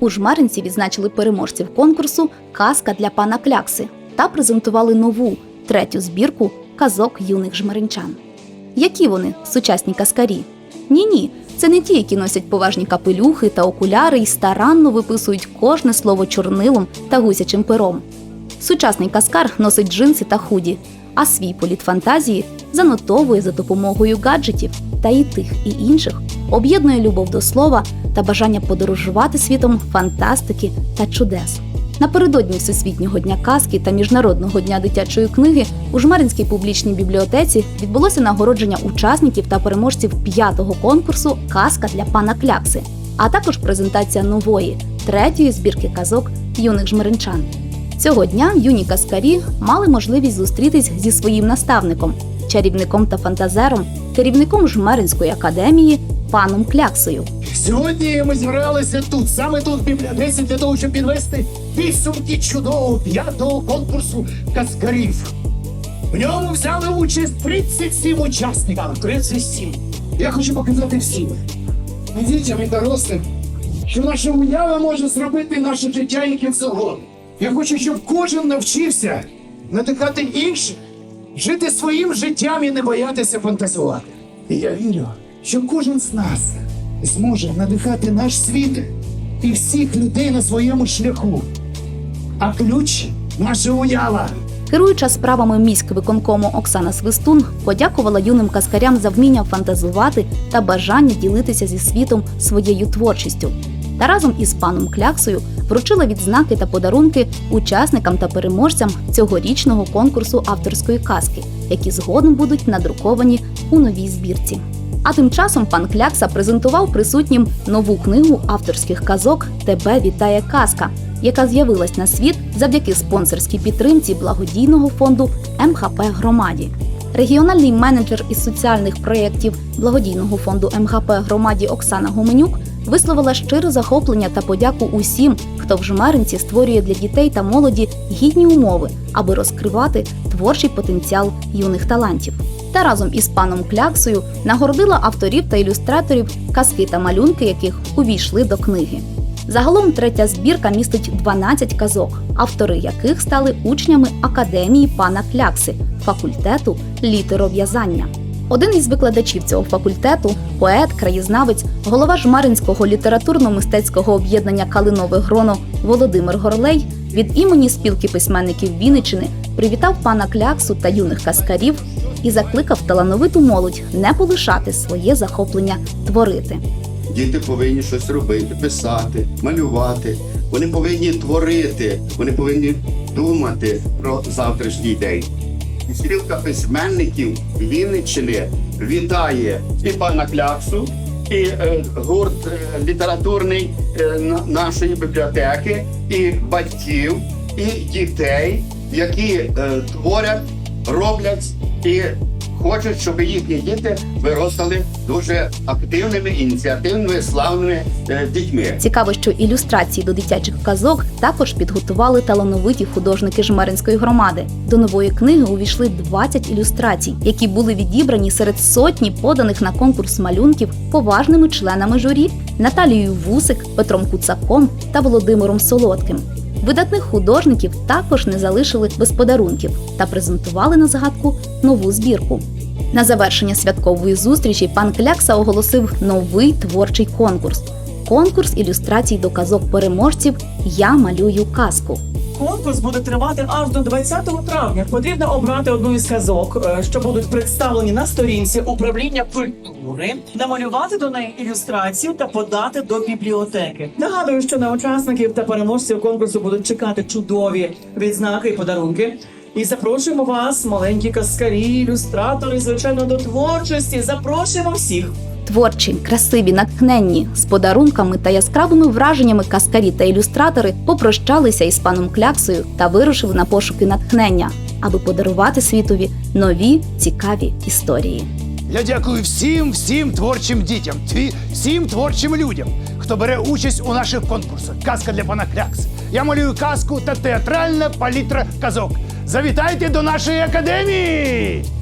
У жмеринці відзначили переможців конкурсу Казка для пана Клякси та презентували нову третю збірку казок юних жмеринчан. Які вони сучасні каскарі? Ні, ні, це не ті, які носять поважні капелюхи та окуляри і старанно виписують кожне слово чорнилом та гусячим пером. Сучасний каскар носить джинси та худі, а свій політ фантазії занотовує за допомогою гаджетів та і тих, і інших об'єднує любов до слова та бажання подорожувати світом фантастики та чудес. Напередодні Всесвітнього дня казки та Міжнародного дня дитячої книги у Жмеринській публічній бібліотеці відбулося нагородження учасників та переможців п'ятого конкурсу Казка для пана Клякси, а також презентація нової третьої збірки казок юних жмеринчан. Цього дня юні каскарі мали можливість зустрітись зі своїм наставником, чарівником та фантазером, керівником Жмеринської академії паном Кляксою. Сьогодні ми зібралися тут, саме тут, в бібліотеці, для того, щоб підвести підсумки чудового п'ятого конкурсу каскарів. В ньому взяли участь 37 учасників. 37. Я хочу показати всім. І дітям і дорослим, що наша уява може зробити наше життя яким завгодно. Я хочу, щоб кожен навчився надихати інших, жити своїм життям і не боятися фантазувати. І я вірю, що кожен з нас зможе надихати наш світ і всіх людей на своєму шляху. А ключ наша уява. Керуюча справами міськвиконкому Оксана Свистун подякувала юним каскарям за вміння фантазувати та бажання ділитися зі світом своєю творчістю. Та разом із паном Кляксою вручила відзнаки та подарунки учасникам та переможцям цьогорічного конкурсу авторської казки, які згодом будуть надруковані у новій збірці. А тим часом пан Клякса презентував присутнім нову книгу авторських казок Тебе вітає казка, яка з'явилась на світ завдяки спонсорській підтримці благодійного фонду МХП Громаді. Регіональний менеджер із соціальних проєктів благодійного фонду МХП Громаді Оксана Гуменюк висловила щире захоплення та подяку усім, хто в жмеринці створює для дітей та молоді гідні умови, аби розкривати творчий потенціал юних талантів. Та разом із паном Кляксою нагородила авторів та ілюстраторів казки та малюнки, яких увійшли до книги. Загалом третя збірка містить 12 казок, автори яких стали учнями академії пана Клякси, факультету літеров'язання. Один із викладачів цього факультету, поет, краєзнавець, голова Жмаринського літературно-мистецького об'єднання Калинове Гроно Володимир Горлей від імені спілки письменників Вінниччини привітав пана Кляксу та юних каскарів і закликав талановиту молодь не полишати своє захоплення творити. Діти повинні щось робити, писати, малювати. Вони повинні творити, вони повинні думати про завтрашній день. Стрілка письменників Вінниччини вітає і пана Кляксу, і е, гурт е, літературний е, нашої бібліотеки, і батьків, і дітей, які е, творять, роблять і хочуть, щоб їхні діти виростали дуже активними, ініціативними, славними е, дітьми. Цікаво, що ілюстрації до дитячих казок також підготували талановиті художники Жмеринської громади. До нової книги увійшли 20 ілюстрацій, які були відібрані серед сотні поданих на конкурс малюнків поважними членами журі Наталією Вусик, Петром Куцаком та Володимиром Солодким. Видатних художників також не залишили без подарунків та презентували на згадку нову збірку. На завершення святкової зустрічі пан Клякса оголосив новий творчий конкурс конкурс ілюстрацій до казок переможців Я малюю казку. Конкурс буде тривати аж до 20 травня. Потрібно обрати одну із казок, е, що будуть представлені на сторінці управління культури, намалювати до неї ілюстрацію та подати до бібліотеки. Нагадую, що на учасників та переможців конкурсу будуть чекати чудові відзнаки і подарунки. І запрошуємо вас, маленькі каскарі, ілюстратори, звичайно, до творчості. Запрошуємо всіх. Творчі, красиві, натхненні, з подарунками та яскравими враженнями каскарі та ілюстратори попрощалися із паном Кляксою та вирушили на пошуки натхнення, аби подарувати світові нові цікаві історії. Я дякую всім, всім творчим дітям, тві, всім творчим людям, хто бере участь у наших конкурсах. Казка для пана Клякс. Я малюю казку та театральна палітра казок. Завітайте до нашої академії!